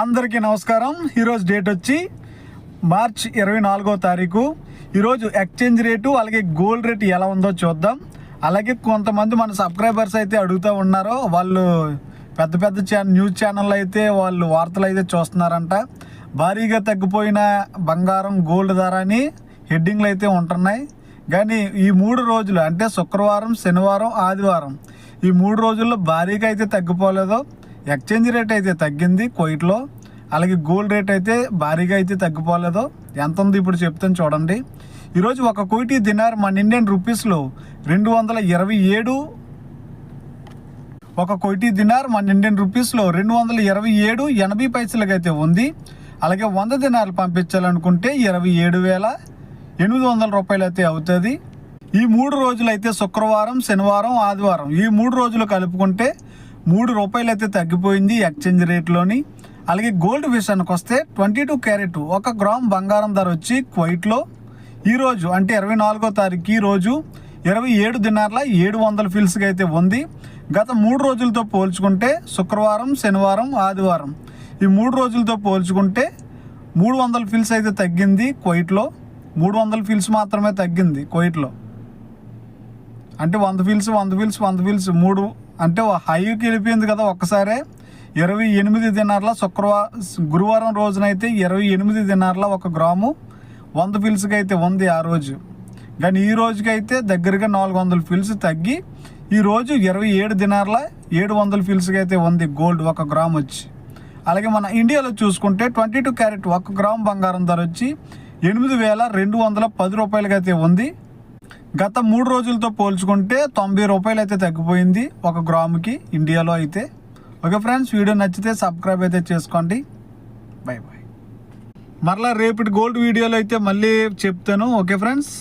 అందరికీ నమస్కారం. ఈరోజు డేట్ వచ్చి మార్చ్ ఇరవై నాలుగో తారీఖు. ఈరోజు ఎక్స్చేంజ్ రేటు అలాగే గోల్డ్ రేటు ఎలా ఉందో చూద్దాం. అలాగే కొంతమంది మన సబ్స్క్రైబర్స్ అయితే అడుగుతూ ఉన్నారో. వాళ్ళు పెద్ద పెద్ద ఛా న్యూస్ ఛానళ్ళు అయితే వాళ్ళు వార్తలు అయితే చూస్తున్నారంట. భారీగా తగ్గిపోయిన బంగారం గోల్డ్ ధర అని హెడ్డింగ్లు అయితే ఉంటున్నాయి. కానీ ఈ మూడు రోజులు అంటే శుక్రవారం శనివారం ఆదివారం ఈ మూడు రోజుల్లో భారీగా అయితే తగ్గిపోలేదు. ఎక్స్చేంజ్ రేట్ అయితే తగ్గింది కోయిట్లో అలాగే గోల్డ్ రేట్ అయితే భారీగా అయితే తగ్గిపోలేదు. ఎంత ఉంది ఇప్పుడు చెప్తాను చూడండి. ఈరోజు ఒక కోటి దినార్ మన ఇండియన్ రూపీస్లో రెండు వందల ఇరవై ఏడు ఒక కోటి దినార్ మన ఇండియన్ రూపీస్లో రెండు వందల ఇరవై ఏడు ఎనభై పైసలకి అయితే ఉంది. అలాగే వంద దినాలు పంపించాలనుకుంటే ఇరవై ఏడు వేల ఎనిమిది వందల రూపాయలు అయితే అవుతుంది. ఈ మూడు రోజులు అయితే శుక్రవారం శనివారం ఆదివారం ఈ మూడు రోజులు కలుపుకుంటే మూడు రూపాయలు అయితే తగ్గిపోయింది ఎక్స్చేంజ్ రేట్లోని. అలాగే గోల్డ్ విషయానికి వస్తే ట్వంటీ టూ క్యారెట్ ఒక గ్రామ్ బంగారం ధర వచ్చి క్వైట్లో. ఈరోజు అంటే ఇరవై నాలుగో తారీఖు ఈ రోజు ఇరవై ఏడు దినార్ల ఏడు వందల ఫిల్స్కి అయితే ఉంది. గత మూడు రోజులతో పోల్చుకుంటే శుక్రవారం శనివారం ఆదివారం ఈ మూడు రోజులతో పోల్చుకుంటే మూడు వందల ఫిల్స్ అయితే తగ్గింది క్వైట్లో. మూడు వందల ఫిల్స్ మాత్రమే తగ్గింది క్వైట్లో. అంటే వంద ఫీల్స్ వంద ఫీల్స్ వంద ఫిల్స్ మూడు. అంటే హైకి వెళ్ళిపోయింది కదా ఒక్కసారే. ఇరవై ఎనిమిది దినార్ల శుక్రవారం గురువారం రోజునైతే ఇరవై ఎనిమిది దినార్ల ఒక గ్రాము వంద ఫిల్స్కి అయితే ఉంది ఆ రోజు. కానీ ఈ రోజుకైతే దగ్గరగా నాలుగు వందల ఫిల్స్ తగ్గి ఈరోజు ఇరవై ఏడు దినార్ల ఏడు వందల ఫిల్స్కి అయితే ఉంది గోల్డ్ ఒక గ్రామ్ వచ్చి. అలాగే మన ఇండియాలో చూసుకుంటే ట్వంటీ టూ క్యారెట్ ఒక గ్రామ్ బంగారం ధర వచ్చి ఎనిమిది వేల రెండు వందల పది రూపాయలకైతే ఉంది. గత మూడు రోజులతో పోల్చుకుంటే తొంభై రూపాయలు అయితే తగ్గిపోయింది ఒక గ్రాముకి ఇండియాలో అయితే. ఓకే ఫ్రెండ్స్ వీడియో నచ్చితే సబ్స్క్రైబ్ అయితే చేసుకోండి. బై బాయ్ మరలా రేపటి గోల్డ్ వీడియోలో అయితే మళ్ళీ చెప్తాను. Okay friends.